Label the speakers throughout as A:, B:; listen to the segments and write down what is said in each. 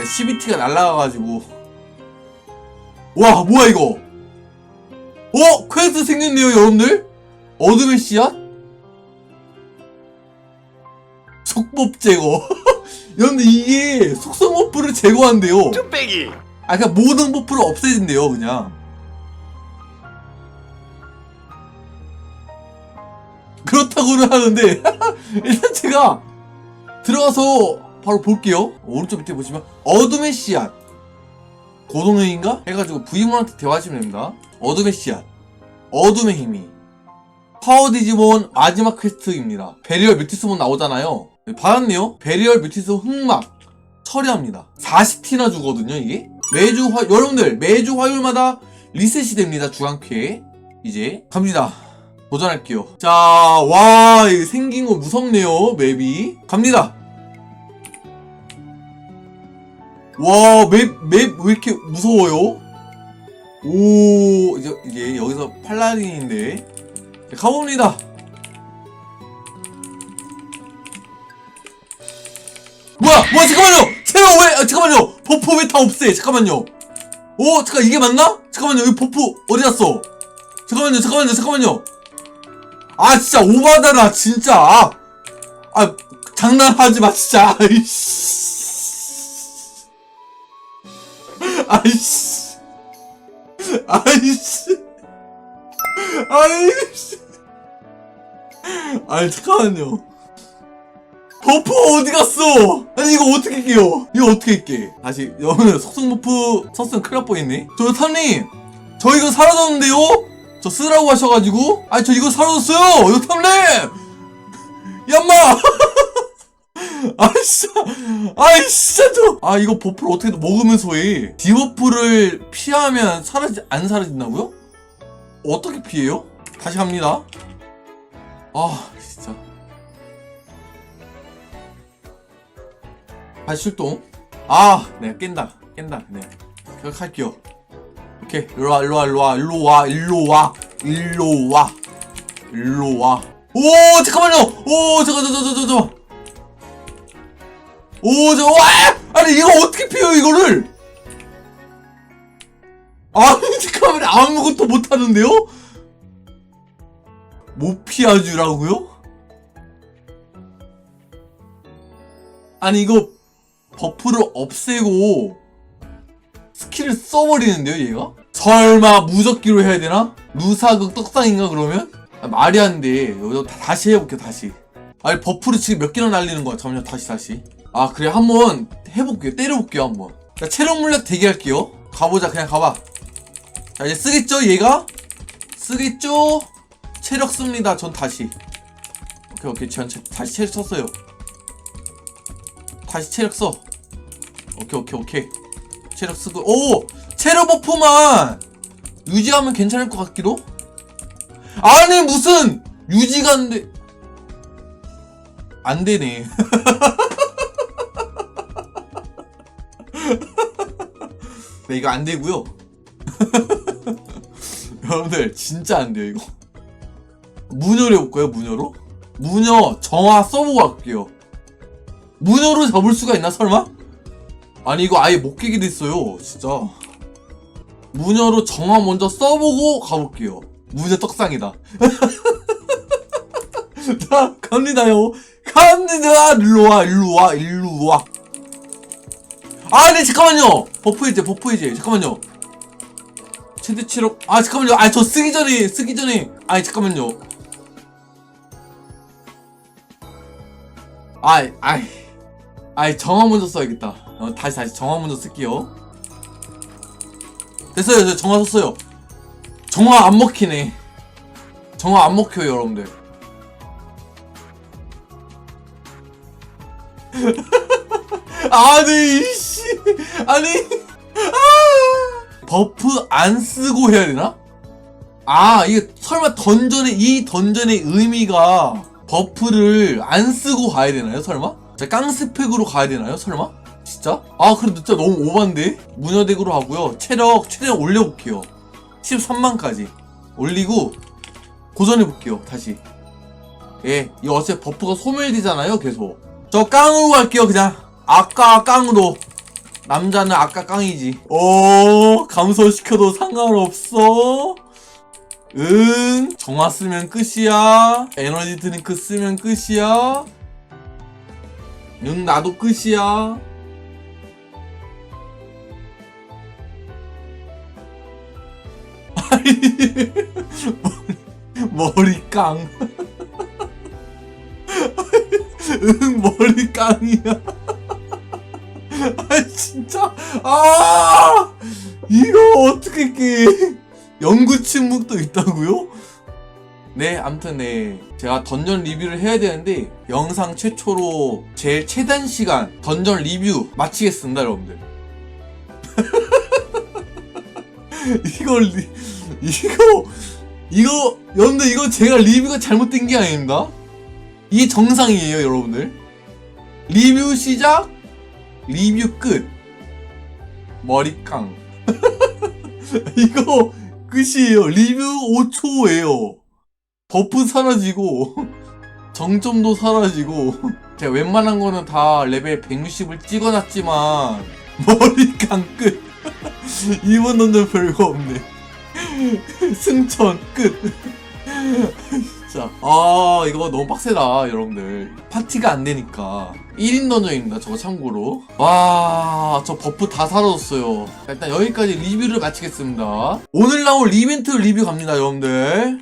A: 제가 CBT가 날라가가지고. 와 뭐야 이거? 어? 퀘스트 생겼네요 여러분들? 어둠의 씨앗? 속법 제거. 여러분들 이게 속성 버프를 제거한대요.
B: 뚝배기!
A: 아 그냥 모든 버프를 없애진대요 그냥. 그렇다고는 하는데 일단 제가 들어가서 바로 볼게요. 오른쪽 밑에 보시면 어둠의 씨앗. 고동행인가? 해가지고 부인분한테 대화하시면 됩니다. 어둠의 씨앗. 어둠의 힘이. 파워 디지몬 마지막 퀘스트입니다. 베리얼 뮤티스몬 나오잖아요. 네, 받았네요. 베리얼 뮤티스 흑막. 처리합니다. 40티나 주거든요 이게. 매주 화 여러분들 매주 화요일마다 리셋이 됩니다 주간캐 이제 갑니다. 도전할게요. 자와 생긴 거 무섭네요 맵이. 갑니다 와 맵 맵 왜 이렇게 무서워요? 오 이제, 이제 여기서 팔라딘인데. 자, 가봅니다. 뭐야 뭐야 잠깐만요! 체력 왜 아, 잠깐만요! 버프 왜 다 없애? 잠깐만요. 오 잠깐 이게 맞나? 잠깐만요 여기 버프 어디 갔어? 잠깐만요 잠깐만요 잠깐만요. 아 진짜 오바다 나 진짜. 아, 아 장난하지 마 진짜. 아이씨 아이씨. 아이씨. 아이씨. 아니 잠깐만요. 버프 어디 갔어? 아니 이거 어떻게 깨요? 이거 어떻게 깨? 다시 여러분 속성 버프 썼으면 큰일 날 뻔했네. 저 탐님 저 이거 사라졌는데요? 저 쓰라고 하셔가지고. 아니 저 이거 사라졌어요! 이거 탐님! 얌마 아이씨 저아 이거 버프를 어떻게 먹으면서 해. 디버프를 피하면 사라지 안 사라진다고요? 어떻게 피해요? 다시 갑니다. 아 진짜. 다시 출동. 아 내가 깬다. 깬다. 네. 기억할게요. 오케이. 일로와 일로와 일로와. 일로와 일로와. 일로와. 일로와. 오 잠깐만요. 오 잠깐 잠깐 잠깐 잠깐 오 잠깐 와 아니 이거 어떻게 피해요 이거를 아니 잠깐만 아무것도 못하는데요 못 피하주라고요? 아니 이거 버프를 없애고 스킬을 써버리는데요 얘가? 설마 무적기로 해야 되나? 누사극 떡상인가 그러면? 아, 말이 안 돼. 여기서 다- 다시 해볼게요 다시. 아니 버프를 지금 몇 개나 날리는 거야? 잠깐만요 다시 다시. 아 그래 한번 해볼게요 때려볼게요 한번. 자 체력 물약 대기할게요. 가보자 그냥 가봐. 자 이제 쓰겠죠 얘가? 쓰겠죠? 체력 씁니다 전 다시. 오케이 오케이 전 체- 다시 체력 썼어요. 다시 체력 써. 오케이 오케이 오케이. 체력 쓰고 오 체력 버프만 유지하면 괜찮을 것 같기도. 아니 무슨 유지가 안 돼. 안 되네. 네 이거 안 되고요. 여러분들 진짜 안 돼요 이거. 무녀로 해볼까요 무녀로? 무녀 정화 써보고 갈게요. 무녀로 잡을 수가 있나 설마? 아니 이거 아예 못 깨게 됐어요 진짜 무녀로 정화 먼저 써보고 가볼게요 무녀 떡상이다 자 갑니다요 갑니다 일로 와 일로 와 일로 와 아 네 잠깐만요 버프 해제 버프 해제 잠깐만요 최대 치력 아 잠깐만요 아 저 쓰기 전에 쓰기 전에 아니 잠깐만요 아이 아이 아이 정화 먼저 써야겠다. 어, 다시 다시 정화 먼저 쓸게요. 됐어요, 저 정화 썼어요. 정화 안 먹히네. 정화 안 먹혀요, 여러분들. 아니 이씨 아니 아 버프 안 쓰고 해야 되나? 아 이게 설마 던전의 이 던전의 의미가 버프를 안 쓰고 가야 되나요 설마? 자 깡스펙으로 가야 되나요 설마? 진짜? 아 그래도 진짜 너무 오반데? 무녀덱으로 하고요 체력 최대한 올려볼게요 13만까지 올리고 고전해볼게요 다시 예 이거 어차피 버프가 소멸되잖아요 계속 저 깡으로 갈게요 그냥 아까 깡으로 남자는 아까 깡이지. 오, 감소시켜도 상관없어. 응, 정화 쓰면 끝이야. 에너지 드링크 쓰면 끝이야. 응, 나도 끝이야. 머리 깡. 응, 머리 깡이야. 아, 진짜. 아! 이거 어떻게 깨. 영구 침묵도 있다고요? 네, 암튼 네. 제가 던전 리뷰를 해야 되는데 영상 최초로 제일 최단 시간 던전 리뷰 마치겠습니다, 여러분들. 이거 리, 이거 이거 여러분들 이거 제가 리뷰가 잘못된 게 아닙니다. 이게 정상이에요, 여러분들. 리뷰 시작, 리뷰 끝. 머리깡. 이거 끝이에요. 리뷰 5초예요. 버프 사라지고 정점도 사라지고 제가 웬만한 거는 다 레벨 160을 찍어놨지만 머리깡 끝. 이번 던전 별거 없네. 승천 끝. 진짜 아 이거 너무 빡세다 여러분들 파티가 안 되니까 1인 던전입니다 저거 참고로. 와 저 버프 다 사라졌어요. 자, 일단 여기까지 리뷰를 마치겠습니다. 오늘 나올 이벤트 리뷰 갑니다 여러분들.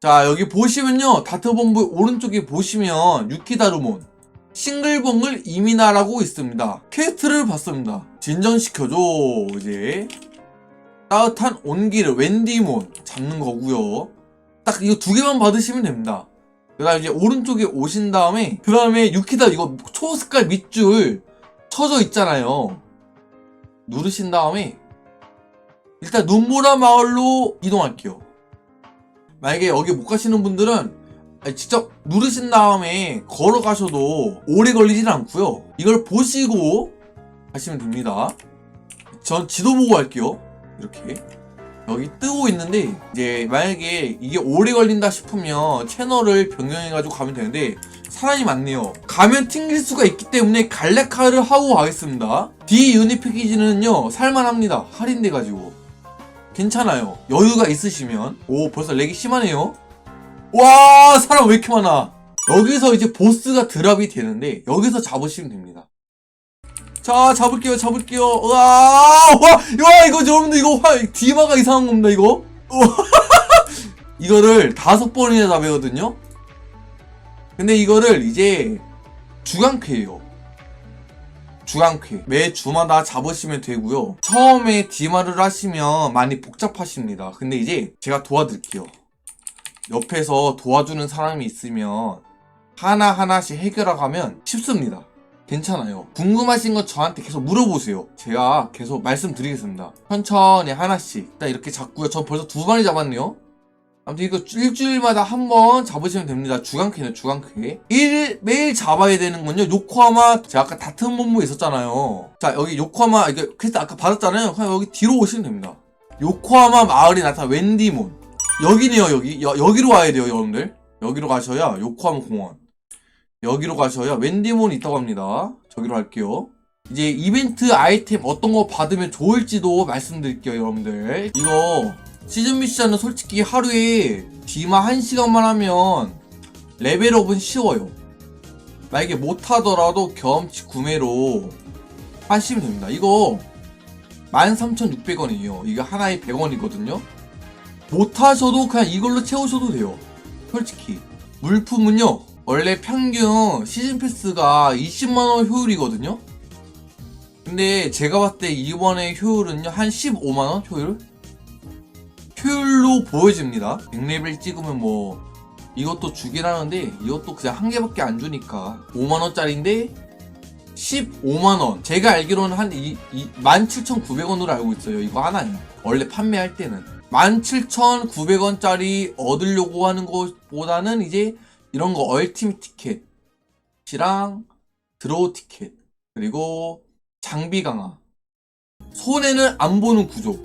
A: 자 여기 보시면요. 다트본부 오른쪽에 보시면 유키다루몬 싱글봉을 이민하라고 있습니다. 퀘스트를 봤습니다. 진전시켜줘 이제 따뜻한 온기를 웬디몬 잡는 거고요. 딱 이거 두 개만 받으시면 됩니다. 그 다음에 이제 오른쪽에 오신 다음에, 그 다음에 유키다 이거 초색깔 밑줄 쳐져 있잖아요. 누르신 다음에, 일단 눈보라 마을로 이동할게요. 만약에 여기 못 가시는 분들은 직접 누르신 다음에 걸어가셔도 오래 걸리진 않고요. 이걸 보시고 가시면 됩니다. 전 지도 보고 할게요. 이렇게. 여기 뜨고 있는데 이제 만약에 이게 오래 걸린다 싶으면 채널을 변경해가지고 가면 되는데 사람이 많네요. 가면 튕길 수가 있기 때문에 갈래카를 하고 가겠습니다. D 유닛 패키지는요 살만합니다. 할인돼가지고. 괜찮아요. 여유가 있으시면. 오 벌써 렉이 심하네요. 와 사람 왜 이렇게 많아? 여기서 이제 보스가 드랍이 되는데 여기서 잡으시면 됩니다 자 잡을게요 잡을게요. 와, 와, 와 이거 여러분들 이거 화 디마가 이상한 겁니다 이거. 우와. 이거를 다섯 번이나 잡거든요. 근데 이거를 이제 주간쾌예요. 주간쾌. 매 주마다 잡으시면 되고요. 처음에 디마를 하시면 많이 복잡하십니다. 근데 이제 제가 도와드릴게요. 옆에서 도와주는 사람이 있으면 하나하나씩 해결하가면 쉽습니다 괜찮아요. 궁금하신 거 저한테 계속 물어보세요. 제가 계속 말씀드리겠습니다. 천천히 하나씩. 일단 이렇게 잡고요. 전 벌써 두 마리 잡았네요. 아무튼 이거 일주일마다 한 번 잡으시면 됩니다. 주간캐네, 주간캐. 일, 매일 잡아야 되는 건요. 요코하마, 제가 아까 다튼 본부에 있었잖아요. 자, 여기 요코하마, 이게 퀘스트 아까 받았잖아요. 그냥 여기 뒤로 오시면 됩니다. 요코하마 마을이 나타난 웬디몬. 여기네요, 여기. 여, 여기로 와야 돼요, 여러분들. 여기로 가셔야 요코하마 공원. 여기로 가셔야 웬디몬이 있다고 합니다. 저기로 갈게요. 이제 이벤트 아이템 어떤 거 받으면 좋을지도 말씀드릴게요, 여러분들. 이거 시즌 미션은 솔직히 하루에 디마 1시간만 하면 레벨업은 쉬워요. 만약에 못하더라도 경험치 구매로 하시면 됩니다. 이거 13,600원이에요. 이거 하나에 100원이거든요. 못하셔도 그냥 이걸로 채우셔도 돼요. 솔직히. 물품은요, 원래 평균 시즌 패스가 20만원 효율이거든요? 근데 제가 봤을 때 이번에 효율은요, 한 15만원 효율? 효율로 보여집니다. 100레벨 찍으면 뭐, 이것도 주긴 하는데, 이것도 그냥 한 개밖에 안 주니까. 5만원짜리인데, 15만원. 제가 알기로는 한 이, 이, 17,900원으로 알고 있어요. 이거 하나에. 원래 판매할 때는. 17,900원짜리 얻으려고 하는 것보다는 이제 이런 거 얼티밋 티켓이랑 드로우 티켓 그리고 장비 강화. 손해는 안 보는 구조.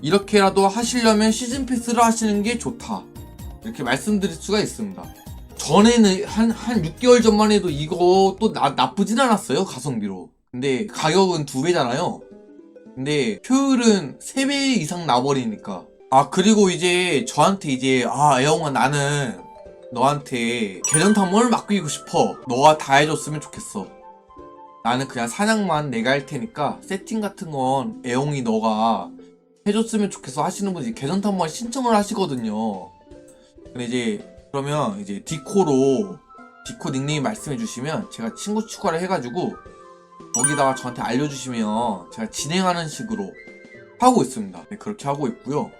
A: 이렇게라도 하시려면 시즌 패스를 하시는 게 좋다. 이렇게 말씀드릴 수가 있습니다. 전에는 한, 한 6개월 전만 해도 이거 또 나, 나쁘진 않았어요 가성비로. 근데 가격은 두 배잖아요. 근데 효율은 세배 이상 나버리니까. 아 그리고 이제 저한테 이제 아 애영아 나는 너한테 계정 탐험을 맡기고 싶어. 너가 다 해줬으면 좋겠어. 나는 그냥 사냥만 내가 할 테니까 세팅 같은 건 애용이 너가 해줬으면 좋겠어 하시는 분이 계정 탐험을 신청을 하시거든요. 근데 이제 그러면 이제 디코로 디코 닉네임 말씀해 주시면 제가 친구 추가를 해가지고 거기다가 저한테 알려주시면 제가 진행하는 식으로 하고 있습니다. 네, 그렇게 하고 있고요.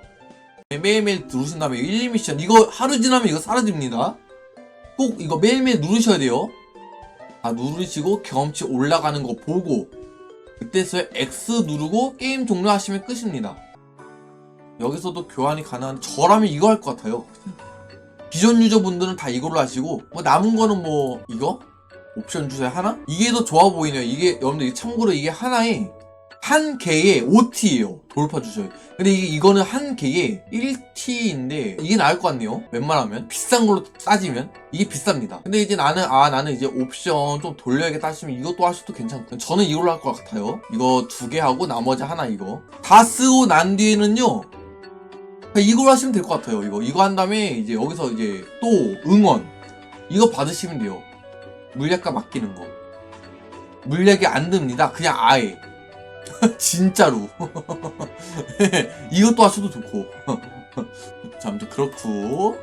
A: 네, 매일매일 누르신 다음에 1, 2미션 이거 하루 지나면 이거 사라집니다. 꼭 이거 매일매일 누르셔야 돼요. 아 누르시고 경험치 올라가는 거 보고 그때서야 X 누르고 게임 종료하시면 끝입니다. 여기서도 교환이 가능한 저라면 이거 할 것 같아요. 기존 유저분들은 다 이걸로 하시고 뭐 남은 거는 뭐 이거 옵션 주세요 하나? 이게 더 좋아 보이네요. 이게 여러분들 참고로 이게 하나에 한 개에 5T예요. 돌파 주셔요. 근데 이게 이거는 한 개에 1T인데 이게 나을 것 같네요. 웬만하면 비싼 걸로 따지면 이게 비쌉니다. 근데 이제 나는 아 나는 이제 옵션 좀 돌려야겠다 하시면 이것도 하셔도 괜찮고 저는 이걸로 할 것 같아요. 이거 두 개 하고 나머지 하나 이거 다 쓰고 난 뒤에는요. 이걸 하시면 될 것 같아요. 이거 이거 한 다음에 이제 여기서 이제 또 응원 이거 받으시면 돼요. 물약값 맡기는 거. 물약이 안 듭니다. 그냥 아예. 진짜로. 이것도 하셔도 좋고. 자, 아무튼 그렇고.